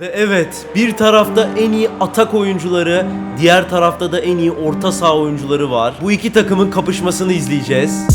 Ve evet bir tarafta en iyi atak oyuncuları, diğer tarafta da en iyi orta saha oyuncuları var. Bu iki takımın kapışmasını izleyeceğiz.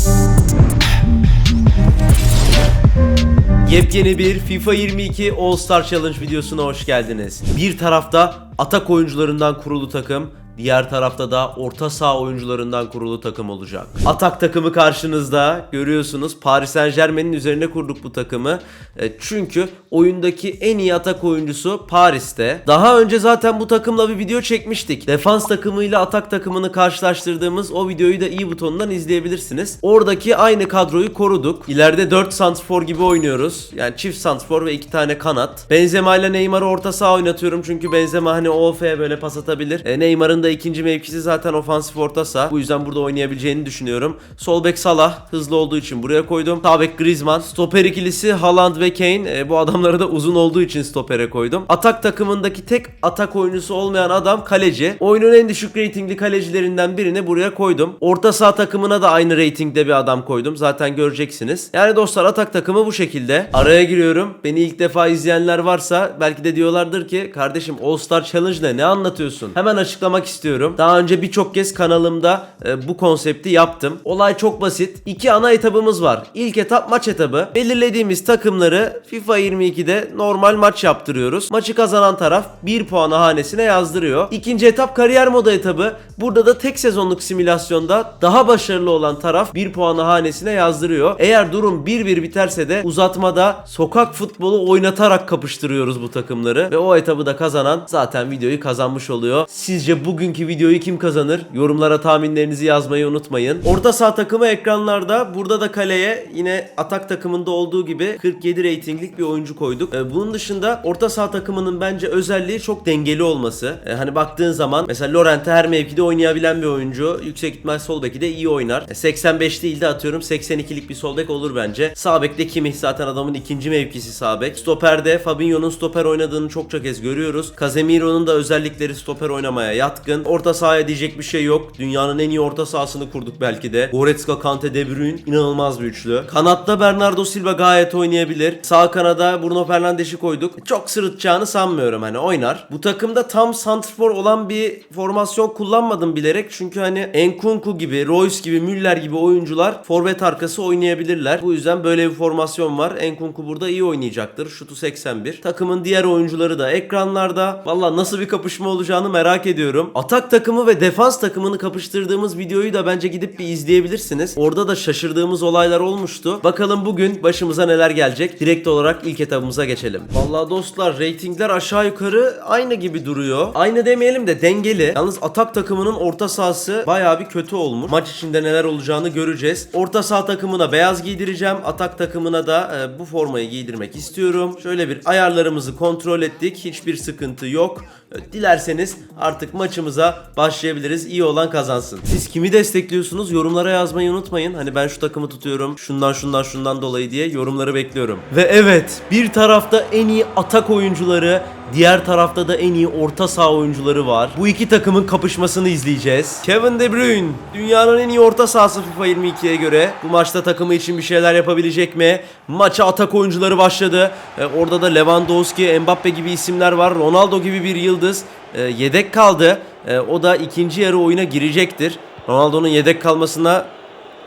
Yepyeni bir FIFA 22 All Star Challenge videosuna hoş geldiniz. Bir tarafta atak oyuncularından kurulu takım, diğer tarafta da orta saha oyuncularından kurulu takım olacak. Atak takımı karşınızda görüyorsunuz. Paris Saint Germain'in üzerine kurduk bu takımı. E, Çünkü oyundaki en iyi atak oyuncusu Paris'te. Daha önce zaten bu takımla bir video çekmiştik. Defans takımıyla atak takımını karşılaştırdığımız o videoyu da iyi butonundan izleyebilirsiniz. Oradaki aynı kadroyu koruduk. İleride 4 santrfor gibi oynuyoruz. Yani çift santrfor ve 2 tane kanat. Benzema ile Neymar'ı orta saha oynatıyorum çünkü Benzema hani OF böyle pas atabilir. E, Neymar'ın ikinci mevkisi zaten ofansif orta saha. Bu yüzden burada oynayabileceğini düşünüyorum. Sol bek Salah hızlı olduğu için buraya koydum. Sağ bek Griezmann. Stoper ikilisi Haaland ve Kane. E, bu adamları da uzun olduğu için stopere koydum. Atak takımındaki tek atak oyuncusu olmayan adam kaleci. Oyunun en düşük reytingli kalecilerinden birini buraya koydum. Orta saha takımına da aynı reytingde bir adam koydum. Zaten göreceksiniz. Yani dostlar atak takımı bu şekilde. Araya giriyorum. Beni ilk defa izleyenler varsa belki de diyorlardır ki kardeşim All Star Challenge ne? Ne anlatıyorsun? Hemen açıklamak istiyorum. Daha önce birçok kez kanalımda e, bu konsepti yaptım. Olay çok basit. İki ana etabımız var. İlk etap maç etabı. Belirlediğimiz takımları FIFA 22'de normal maç yaptırıyoruz. Maçı kazanan taraf 1 puanı hanesine yazdırıyor. İkinci etap kariyer moda etabı. Burada da tek sezonluk simülasyonda daha başarılı olan taraf 1 puanı hanesine yazdırıyor. Eğer durum 1-1 biterse de uzatmada sokak futbolu oynatarak kapıştırıyoruz bu takımları. Ve o etabı da kazanan zaten videoyu kazanmış oluyor. Sizce bugünkü videoyu kim kazanır? Yorumlara tahminlerinizi yazmayı unutmayın. Orta saha takımı ekranlarda. Burada da kaleye yine atak takımında olduğu gibi 47 reytinglik bir oyuncu koyduk. Ee, bunun dışında orta saha takımının bence özelliği çok dengeli olması. Ee, hani baktığın zaman mesela Lorente her mevkide oynayabilen bir oyuncu. Yüksek ihtimal sol beki de iyi oynar. E, 85 değil de atıyorum 82'lik bir sol bek olur bence. Sağ bekte Kimmich zaten adamın ikinci mevkisi sağ bek. Stoperde Fabinho'nun stoper oynadığını çokça kez görüyoruz. Casemiro'nun da özellikleri stoper oynamaya yatkın. Orta sahaya diyecek bir şey yok. Dünyanın en iyi orta sahasını kurduk belki de. Goretzka, Kante, De Bruyne inanılmaz bir üçlü. Kanatta Bernardo Silva gayet oynayabilir. Sağ kanada Bruno Fernandes'i koyduk. Çok sırıtacağını sanmıyorum hani oynar. Bu takımda tam santrfor olan bir formasyon kullanmadım bilerek. Çünkü hani Enkunku gibi, Royce gibi, Müller gibi oyuncular forvet arkası oynayabilirler. Bu yüzden böyle bir formasyon var. Enkunku burada iyi oynayacaktır. Şutu 81. Takımın diğer oyuncuları da ekranlarda. Valla nasıl bir kapışma olacağını merak ediyorum. Atak takımı ve defans takımını kapıştırdığımız videoyu da bence gidip bir izleyebilirsiniz. Orada da şaşırdığımız olaylar olmuştu. Bakalım bugün başımıza neler gelecek. Direkt olarak ilk etabımıza geçelim. Valla dostlar reytingler aşağı yukarı aynı gibi duruyor. Aynı demeyelim de dengeli. Yalnız atak takımının orta sahası bayağı bir kötü olmuş. Maç içinde neler olacağını göreceğiz. Orta saha takımına beyaz giydireceğim. Atak takımına da e, bu formayı giydirmek istiyorum. Şöyle bir ayarlarımızı kontrol ettik. Hiçbir sıkıntı yok. E, Dilerseniz artık maçımıza başlayabiliriz. İyi olan kazansın. Siz kimi destekliyorsunuz? Yorumlara yazmayı unutmayın. Hani ben şu takımı tutuyorum. Şundan şundan şundan dolayı diye yorumları bekliyorum. Ve evet bir tarafta en iyi atak oyuncuları Diğer tarafta da en iyi orta saha oyuncuları var. Bu iki takımın kapışmasını izleyeceğiz. Kevin De Bruyne dünyanın en iyi orta sahası FIFA 22'ye göre. Bu maçta takımı için bir şeyler yapabilecek mi? Maça atak oyuncuları başladı. Ee, orada da Lewandowski, Mbappe gibi isimler var. Ronaldo gibi bir yıldız. Ee, yedek kaldı. Ee, o da ikinci yarı oyuna girecektir. Ronaldo'nun yedek kalmasına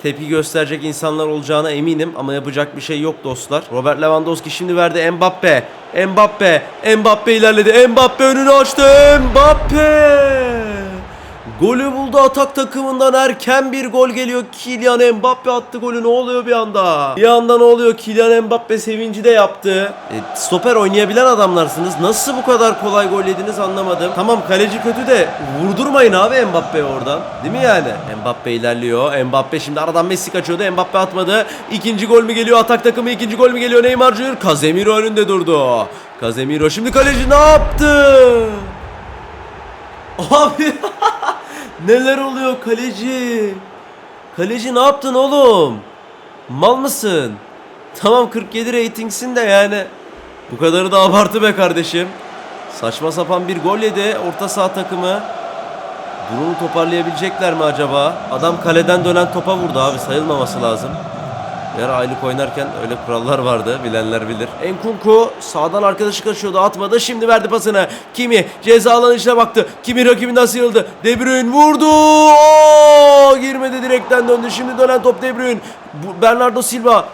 tepki gösterecek insanlar olacağına eminim ama yapacak bir şey yok dostlar. Robert Lewandowski şimdi verdi Mbappe. Mbappe. Mbappe ilerledi. Mbappe önünü açtı. Mbappe. Golü buldu atak takımından erken bir gol geliyor. Kylian Mbappe attı golü ne oluyor bir anda? Bir anda ne oluyor? Kylian Mbappe sevinci de yaptı. E, stoper oynayabilen adamlarsınız. Nasıl bu kadar kolay gol yediniz anlamadım. Tamam kaleci kötü de vurdurmayın abi Mbappe'yi oradan. Değil mi yani? Mbappe ilerliyor. Mbappe şimdi aradan Messi kaçıyordu. Mbappe atmadı. İkinci gol mü geliyor? Atak takımı ikinci gol mü geliyor? Neymar Junior. Casemiro önünde durdu. Casemiro şimdi kaleci ne yaptı? Abi neler oluyor kaleci? Kaleci ne yaptın oğlum? Mal mısın? Tamam 47 reytingsin de yani. Bu kadarı da abartı be kardeşim. Saçma sapan bir gol yedi orta saha takımı. Durumu toparlayabilecekler mi acaba? Adam kaleden dönen topa vurdu abi sayılmaması lazım. Ara aylık oynarken öyle kurallar vardı. Bilenler bilir. Enkunku sağdan arkadaşı kaçıyordu. Atmadı. Şimdi verdi pasını. Kimi ceza alanı içine baktı. Kimi rakibinden sıyrıldı. De Bruyne vurdu. Oo! Girmedi direkten döndü. Şimdi dönen top De Bruyne. Bernardo Silva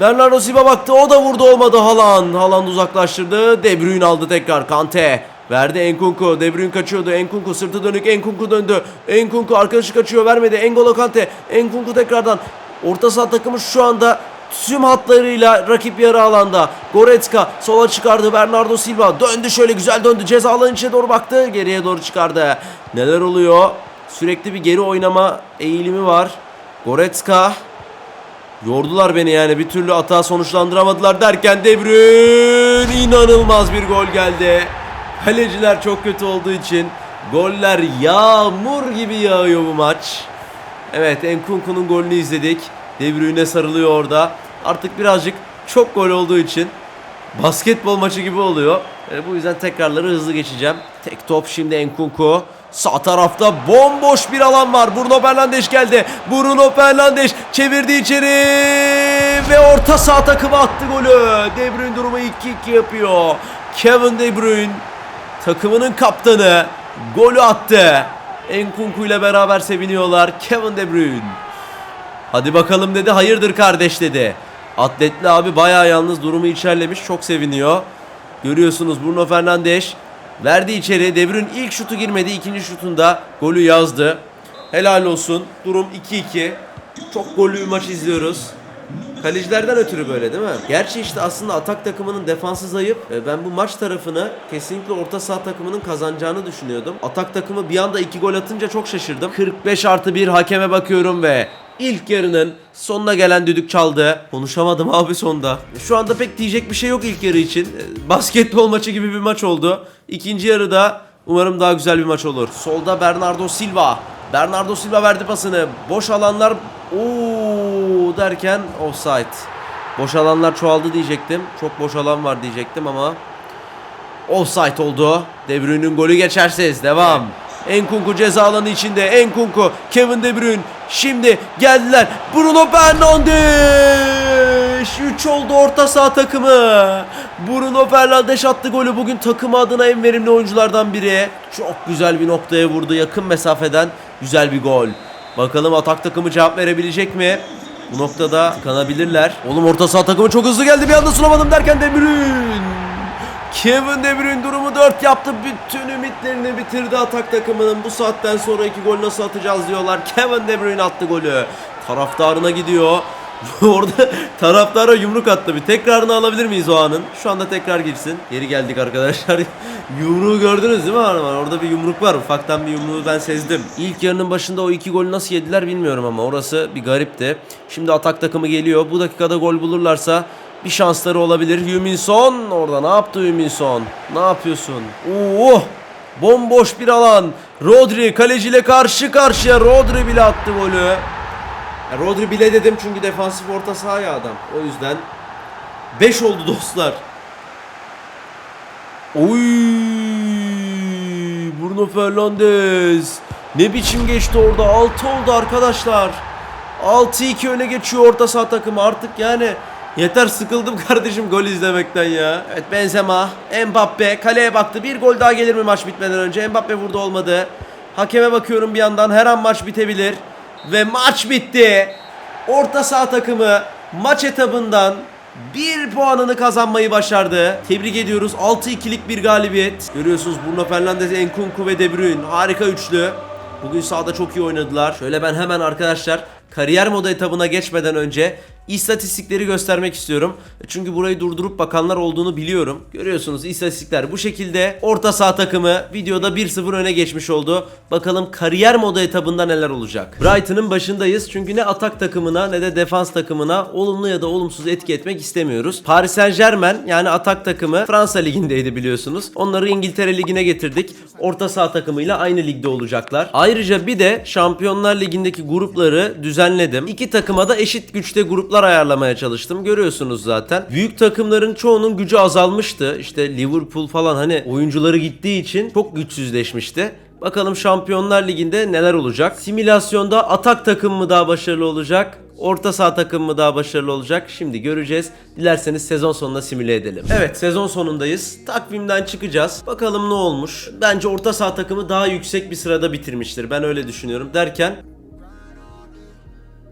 Bernardo Silva baktı o da vurdu olmadı Haaland. Haaland uzaklaştırdı. De Bruyne aldı tekrar Kante. Verdi Enkunku. De Bruyne kaçıyordu. Enkunku sırtı dönük. Enkunku döndü. Enkunku arkadaşı kaçıyor vermedi. Engolo Kante. Enkunku tekrardan. Orta saha takımı şu anda tüm hatlarıyla rakip yarı alanda. Goretzka sola çıkardı. Bernardo Silva döndü şöyle güzel döndü. Ceza alanı içine doğru baktı. Geriye doğru çıkardı. Neler oluyor? Sürekli bir geri oynama eğilimi var. Goretzka Yordular beni yani bir türlü hata sonuçlandıramadılar derken De Bruyne inanılmaz bir gol geldi. Kaleciler çok kötü olduğu için goller yağmur gibi yağıyor bu maç. Evet Enkunku'nun golünü izledik. De Bruyne sarılıyor orada. Artık birazcık çok gol olduğu için basketbol maçı gibi oluyor. E, bu yüzden tekrarları hızlı geçeceğim. Tek top şimdi Enkunku. Sağ tarafta bomboş bir alan var. Bruno Fernandes geldi. Bruno Fernandes çevirdi içeri ve orta sağ takımı attı golü. De Bruyne durumu 2-2 yapıyor. Kevin De Bruyne takımının kaptanı golü attı. Enkunku ile beraber seviniyorlar. Kevin De Bruyne. Hadi bakalım dedi. Hayırdır kardeş dedi. Atletli abi bayağı yalnız durumu içerlemiş. Çok seviniyor. Görüyorsunuz Bruno Fernandes verdi içeri. De Bruyne ilk şutu girmedi. ikinci şutunda golü yazdı. Helal olsun. Durum 2-2. Çok gollü bir maç izliyoruz. Kalecilerden ötürü böyle değil mi? Gerçi işte aslında atak takımının defansı zayıf. E, Ben bu maç tarafını kesinlikle orta saha takımının kazanacağını düşünüyordum. Atak takımı bir anda iki gol atınca çok şaşırdım. 45 artı 1 hakeme bakıyorum ve ilk yarının sonuna gelen düdük çaldı. Konuşamadım abi sonda. Şu anda pek diyecek bir şey yok ilk yarı için. E, Basketbol maçı gibi bir maç oldu. İkinci yarıda umarım daha güzel bir maç olur. Solda Bernardo Silva. Bernardo Silva verdi pasını. Boş alanlar derken offside. Boş alanlar çoğaldı diyecektim. Çok boş alan var diyecektim ama offside oldu. De Bruyne'ün golü geçersiz. Devam. Enkunku ceza alanı içinde. Enkunku, Kevin De Bruyne. Şimdi geldiler. Bruno Fernandes. 3 oldu orta saha takımı. Bruno Fernandes attı golü. Bugün takımı adına en verimli oyunculardan biri. Çok güzel bir noktaya vurdu. Yakın mesafeden güzel bir gol. Bakalım atak takımı cevap verebilecek mi? Bu noktada kanabilirler. Oğlum orta saha takımı çok hızlı geldi. Bir anda sunamadım derken De Bruyne. Kevin De Bruyne durumu 4 yaptı. Bütün ümitlerini bitirdi atak takımının. Bu saatten sonra iki gol nasıl atacağız diyorlar. Kevin De Bruyne attı golü. Taraftarına gidiyor. Orada taraftara yumruk attı bir. Tekrarını alabilir miyiz o anın? Şu anda tekrar girsin. Geri geldik arkadaşlar. Yumruğu gördünüz değil mi Arman? Orada bir yumruk var. Ufaktan bir yumruğu ben sezdim. İlk yarının başında o iki golü nasıl yediler bilmiyorum ama orası bir garipti. Şimdi atak takımı geliyor. Bu dakikada gol bulurlarsa bir şansları olabilir. Hüminson orada ne yaptı Hüminson? Ne yapıyorsun? Oo! Bomboş bir alan. Rodri kaleciyle karşı karşıya. Rodri bile attı golü. Ya Rodri bile dedim çünkü defansif orta saha ya adam. O yüzden 5 oldu dostlar. Oy! Bruno Fernandes. Ne biçim geçti orada? 6 oldu arkadaşlar. 6-2 öne geçiyor orta saha takımı. Artık yani yeter sıkıldım kardeşim gol izlemekten ya. Evet Benzema, Mbappe kaleye baktı. Bir gol daha gelir mi maç bitmeden önce? Mbappe vurdu olmadı. Hakeme bakıyorum bir yandan. Her an maç bitebilir. Ve maç bitti. Orta saha takımı maç etabından bir puanını kazanmayı başardı. Tebrik ediyoruz. 6-2'lik bir galibiyet. Görüyorsunuz Bruno Fernandes, Enkunku ve De Bruyne. Harika üçlü. Bugün sahada çok iyi oynadılar. Şöyle ben hemen arkadaşlar kariyer moda etabına geçmeden önce istatistikleri göstermek istiyorum. Çünkü burayı durdurup bakanlar olduğunu biliyorum. Görüyorsunuz istatistikler bu şekilde. Orta saha takımı videoda 1-0 öne geçmiş oldu. Bakalım kariyer moda etabında neler olacak. Brighton'ın başındayız. Çünkü ne atak takımına ne de defans takımına olumlu ya da olumsuz etki etmek istemiyoruz. Paris Saint Germain yani atak takımı Fransa ligindeydi biliyorsunuz. Onları İngiltere ligine getirdik. Orta saha takımıyla aynı ligde olacaklar. Ayrıca bir de Şampiyonlar Ligi'ndeki grupları düzenledim. İki takıma da eşit güçte gruplar ayarlamaya çalıştım. Görüyorsunuz zaten. Büyük takımların çoğunun gücü azalmıştı. İşte Liverpool falan hani oyuncuları gittiği için çok güçsüzleşmişti. Bakalım Şampiyonlar Ligi'nde neler olacak? Simülasyonda atak takım mı daha başarılı olacak? Orta saha takımı mı daha başarılı olacak? Şimdi göreceğiz. Dilerseniz sezon sonunda simüle edelim. Evet sezon sonundayız. Takvimden çıkacağız. Bakalım ne olmuş. Bence orta saha takımı daha yüksek bir sırada bitirmiştir. Ben öyle düşünüyorum. Derken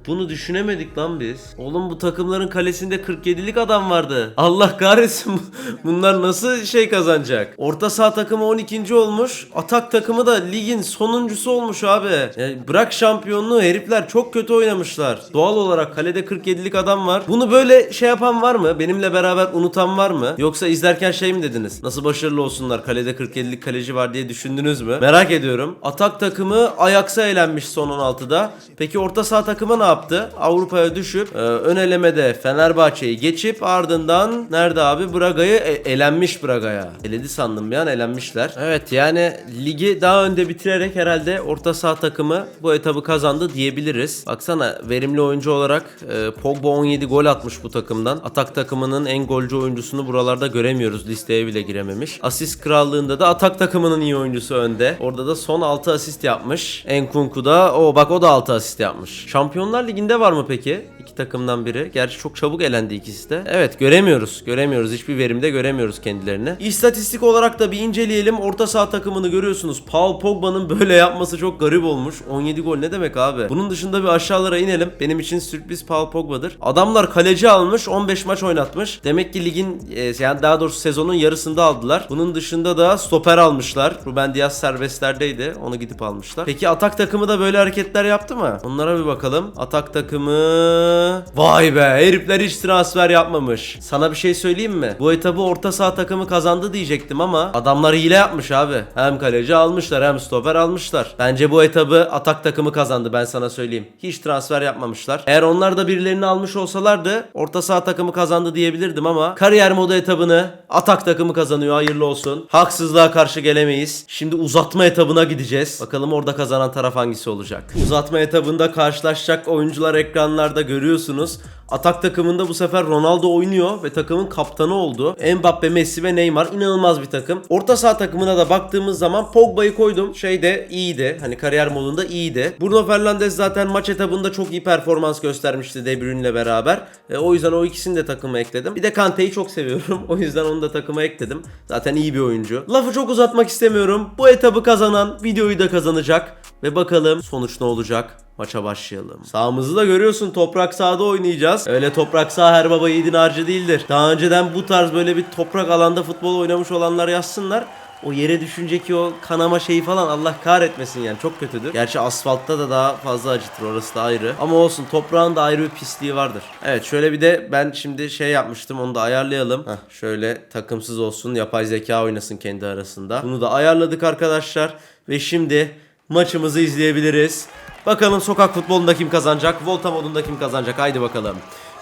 bunu düşünemedik lan biz. Oğlum bu takımların kalesinde 47'lik adam vardı. Allah kahretsin bunlar nasıl şey kazanacak? Orta saha takımı 12. olmuş. Atak takımı da ligin sonuncusu olmuş abi. Yani bırak şampiyonluğu herifler çok kötü oynamışlar. Doğal olarak kalede 47'lik adam var. Bunu böyle şey yapan var mı? Benimle beraber unutan var mı? Yoksa izlerken şey mi dediniz? Nasıl başarılı olsunlar? Kalede 47'lik kaleci var diye düşündünüz mü? Merak ediyorum. Atak takımı Ajax'a elenmiş son 16'da. Peki orta saha takımı ne yaptı? Avrupa'ya düşüp e, ön elemede Fenerbahçe'yi geçip ardından nerede abi Braga'yı e- elenmiş Braga'ya. Eledi sandım bir an elenmişler. Evet yani ligi daha önde bitirerek herhalde orta saha takımı bu etabı kazandı diyebiliriz. Baksana verimli oyuncu olarak e, Pogba 17 gol atmış bu takımdan. Atak takımının en golcü oyuncusunu buralarda göremiyoruz. Listeye bile girememiş. Asist krallığında da atak takımının iyi oyuncusu önde. Orada da son 6 asist yapmış. Enkunku da o bak o da 6 asist yapmış. Şampiyonlar Ligi'nde var mı peki? İki takımdan biri. Gerçi çok çabuk elendi ikisi de. Evet göremiyoruz. Göremiyoruz. Hiçbir verimde göremiyoruz kendilerini. İstatistik olarak da bir inceleyelim. Orta saha takımını görüyorsunuz. Paul Pogba'nın böyle yapması çok garip olmuş. 17 gol ne demek abi? Bunun dışında bir aşağılara inelim. Benim için sürpriz Paul Pogba'dır. Adamlar kaleci almış. 15 maç oynatmış. Demek ki ligin e, yani daha doğrusu sezonun yarısında aldılar. Bunun dışında da stoper almışlar. Ruben Diaz serbestlerdeydi. Onu gidip almışlar. Peki atak takımı da böyle hareketler yaptı mı? Onlara bir bakalım. Atak takımı... Vay be herifler hiç transfer yapmamış. Sana bir şey söyleyeyim mi? Bu etabı orta saha takımı kazandı diyecektim ama adamlar hile yapmış abi. Hem kaleci almışlar hem stoper almışlar. Bence bu etabı atak takımı kazandı ben sana söyleyeyim. Hiç transfer yapmamışlar. Eğer onlar da birilerini almış olsalardı orta saha takımı kazandı diyebilirdim ama kariyer modu etabını atak takımı kazanıyor hayırlı olsun. Haksızlığa karşı gelemeyiz. Şimdi uzatma etabına gideceğiz. Bakalım orada kazanan taraf hangisi olacak. Uzatma etabında karşılaşacak oyuncular ekranlarda görüyorsunuz. Atak takımında bu sefer Ronaldo oynuyor ve takımın kaptanı oldu. Mbappe, Messi ve Neymar inanılmaz bir takım. Orta saha takımına da baktığımız zaman Pogba'yı koydum. Şeyde iyiydi. Hani kariyer modunda iyiydi. Bruno Fernandes zaten maç etabında çok iyi performans göstermişti De Bruyne'le beraber. E, o yüzden o ikisini de takıma ekledim. Bir de Kante'yi çok seviyorum. O yüzden onu da takıma ekledim. Zaten iyi bir oyuncu. Lafı çok uzatmak istemiyorum. Bu etabı kazanan videoyu da kazanacak. Ve bakalım sonuç ne olacak? Maça başlayalım. Sağımızı da görüyorsun toprak sahada oynayacağız. Öyle toprak saha her baba yiğidin harcı değildir. Daha önceden bu tarz böyle bir toprak alanda futbol oynamış olanlar yazsınlar. O yere düşünecek o kanama şeyi falan Allah kahretmesin yani çok kötüdür. Gerçi asfaltta da daha fazla acıtır orası da ayrı. Ama olsun toprağın da ayrı bir pisliği vardır. Evet şöyle bir de ben şimdi şey yapmıştım onu da ayarlayalım. Heh, şöyle takımsız olsun yapay zeka oynasın kendi arasında. Bunu da ayarladık arkadaşlar. Ve şimdi maçımızı izleyebiliriz. Bakalım sokak futbolunda kim kazanacak? Volta modunda kim kazanacak? Haydi bakalım.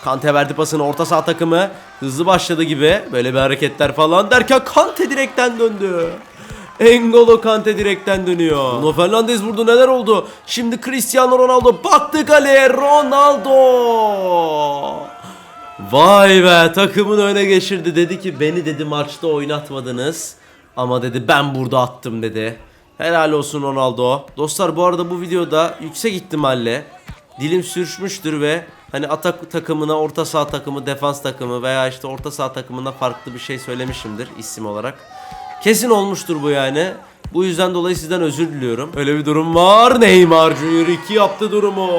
Kante verdi pasını orta saha takımı. Hızlı başladı gibi. Böyle bir hareketler falan derken Kante direkten döndü. Engolo Kante direkten dönüyor. Bruno Fernandes vurdu neler oldu? Şimdi Cristiano Ronaldo baktı kaleye Ronaldo. Vay be takımını öne geçirdi dedi ki beni dedi maçta oynatmadınız. Ama dedi ben burada attım dedi. Helal olsun Ronaldo. Dostlar bu arada bu videoda yüksek ihtimalle dilim sürçmüştür ve hani atak takımına orta saha takımı, defans takımı veya işte orta saha takımına farklı bir şey söylemişimdir isim olarak. Kesin olmuştur bu yani. Bu yüzden dolayı sizden özür diliyorum. Öyle bir durum var. Neymar Junior 2 yaptı durumu.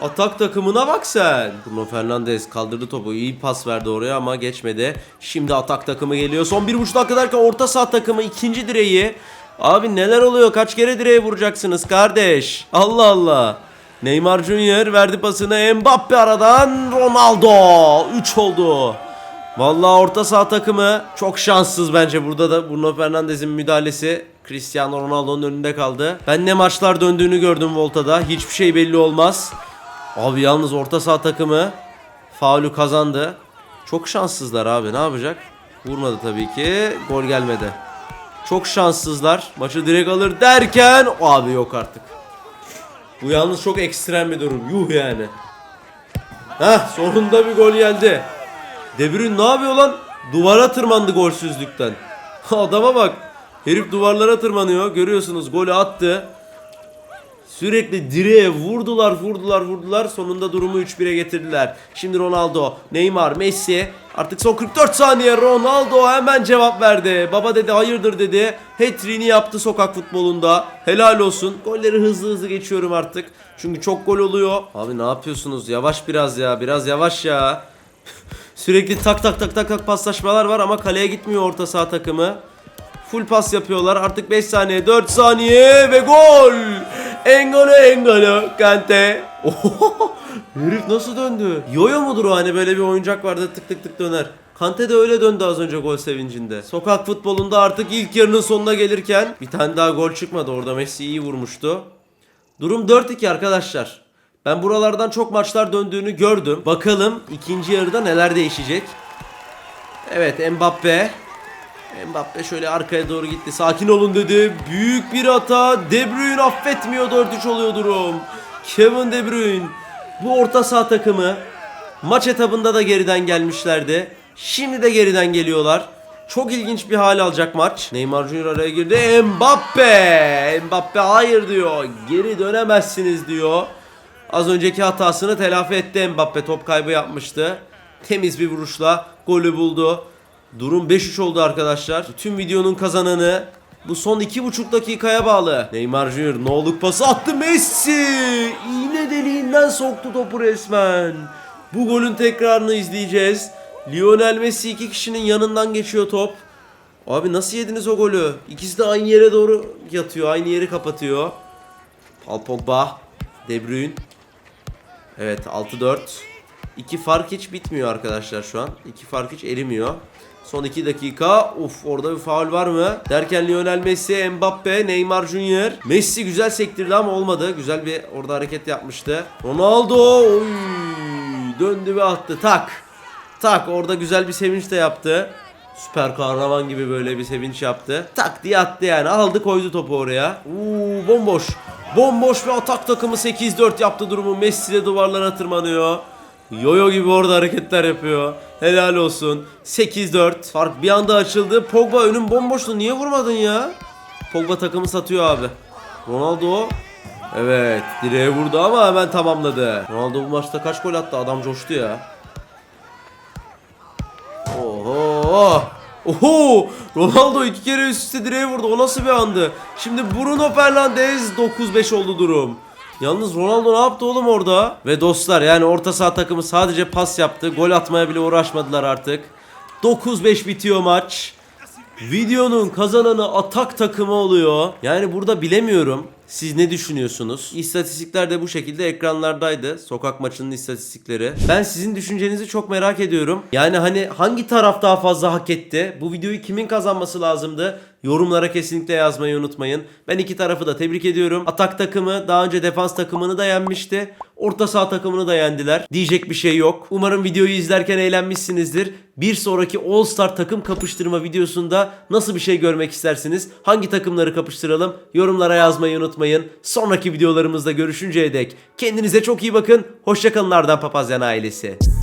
Atak takımına bak sen. Bruno Fernandes kaldırdı topu. iyi pas verdi oraya ama geçmedi. Şimdi atak takımı geliyor. Son bir buçuk dakika derken orta saha takımı ikinci direği. Abi neler oluyor? Kaç kere direğe vuracaksınız kardeş? Allah Allah. Neymar Junior verdi pasını Mbappe aradan Ronaldo 3 oldu. Vallahi orta saha takımı çok şanssız bence burada da Bruno Fernandes'in müdahalesi Cristiano Ronaldo'nun önünde kaldı. Ben ne maçlar döndüğünü gördüm Volta'da. Hiçbir şey belli olmaz. Abi yalnız orta saha takımı faulü kazandı. Çok şanssızlar abi ne yapacak? Vurmadı tabii ki. Gol gelmedi. Çok şanssızlar. Maçı direkt alır derken abi yok artık. Bu yalnız çok ekstrem bir durum. Yuh yani. Heh sonunda bir gol geldi. De ne yapıyor lan? Duvara tırmandı golsüzlükten. Adama bak. Herif duvarlara tırmanıyor. Görüyorsunuz golü attı. Sürekli direğe vurdular vurdular vurdular sonunda durumu 3-1'e getirdiler. Şimdi Ronaldo, Neymar, Messi artık son 44 saniye Ronaldo hemen cevap verdi. Baba dedi hayırdır dedi. Hat-trick'ini yaptı sokak futbolunda. Helal olsun. Golleri hızlı hızlı geçiyorum artık. Çünkü çok gol oluyor. Abi ne yapıyorsunuz? Yavaş biraz ya. Biraz yavaş ya. Sürekli tak tak tak tak tak paslaşmalar var ama kaleye gitmiyor orta saha takımı. Full pas yapıyorlar. Artık 5 saniye, 4 saniye ve gol. Engolo Engolo Kante. Oho, Herif nasıl döndü? Yoyo mudur o hani böyle bir oyuncak vardı tık tık tık döner. Kante de öyle döndü az önce gol sevincinde. Sokak futbolunda artık ilk yarının sonuna gelirken bir tane daha gol çıkmadı orada Messi iyi vurmuştu. Durum 4-2 arkadaşlar. Ben buralardan çok maçlar döndüğünü gördüm. Bakalım ikinci yarıda neler değişecek. Evet Mbappe. Mbappe şöyle arkaya doğru gitti. Sakin olun dedi. Büyük bir hata. De Bruyne affetmiyor 4-3 oluyor durum. Kevin De Bruyne. Bu orta saha takımı maç etabında da geriden gelmişlerdi. Şimdi de geriden geliyorlar. Çok ilginç bir hal alacak maç. Neymar Junior araya girdi. Mbappe. Mbappe hayır diyor. Geri dönemezsiniz diyor. Az önceki hatasını telafi etti Mbappe. Top kaybı yapmıştı. Temiz bir vuruşla golü buldu. Durum 5-3 oldu arkadaşlar. Tüm videonun kazananı bu son 2,5 dakikaya bağlı. Neymar Junior noluk pası attı Messi. İğne deliğinden soktu topu resmen. Bu golün tekrarını izleyeceğiz. Lionel Messi iki kişinin yanından geçiyor top. Abi nasıl yediniz o golü? İkisi de aynı yere doğru yatıyor. Aynı yeri kapatıyor. Paul Pogba. De Bruyne. Evet 6-4. İki fark hiç bitmiyor arkadaşlar şu an. İki fark hiç erimiyor. Son 2 dakika. Uf orada bir faul var mı? Derken Lionel Messi, Mbappe, Neymar Junior. Messi güzel sektirdi ama olmadı. Güzel bir orada hareket yapmıştı. Ronaldo. Oy, döndü ve attı. Tak. Tak orada güzel bir sevinç de yaptı. Süper kahraman gibi böyle bir sevinç yaptı. Tak diye attı yani. Aldı koydu topu oraya. Uuu bomboş. Bomboş bir atak takımı 8-4 yaptı durumu. Messi de duvarlara tırmanıyor. Yoyo gibi orada hareketler yapıyor. Helal olsun. 8-4. Fark bir anda açıldı. Pogba önün bomboştu. Niye vurmadın ya? Pogba takımı satıyor abi. Ronaldo. Evet. Direğe vurdu ama hemen tamamladı. Ronaldo bu maçta kaç gol attı? Adam coştu ya. Oho. Oho. Ronaldo iki kere üst üste direğe vurdu. O nasıl bir andı? Şimdi Bruno Fernandes 9-5 oldu durum. Yalnız Ronaldo ne yaptı oğlum orada? Ve dostlar yani orta saha takımı sadece pas yaptı. Gol atmaya bile uğraşmadılar artık. 9-5 bitiyor maç. Videonun kazananı atak takımı oluyor. Yani burada bilemiyorum. Siz ne düşünüyorsunuz? İstatistikler de bu şekilde ekranlardaydı. Sokak maçının istatistikleri. Ben sizin düşüncenizi çok merak ediyorum. Yani hani hangi taraf daha fazla hak etti? Bu videoyu kimin kazanması lazımdı? Yorumlara kesinlikle yazmayı unutmayın. Ben iki tarafı da tebrik ediyorum. Atak takımı daha önce defans takımını da yenmişti. Orta saha takımını da yendiler. Diyecek bir şey yok. Umarım videoyu izlerken eğlenmişsinizdir. Bir sonraki All Star takım kapıştırma videosunda nasıl bir şey görmek istersiniz? Hangi takımları kapıştıralım? Yorumlara yazmayı unutmayın. Sonraki videolarımızda görüşünceye dek kendinize çok iyi bakın. Hoşçakalın Ardan Papazyan ailesi.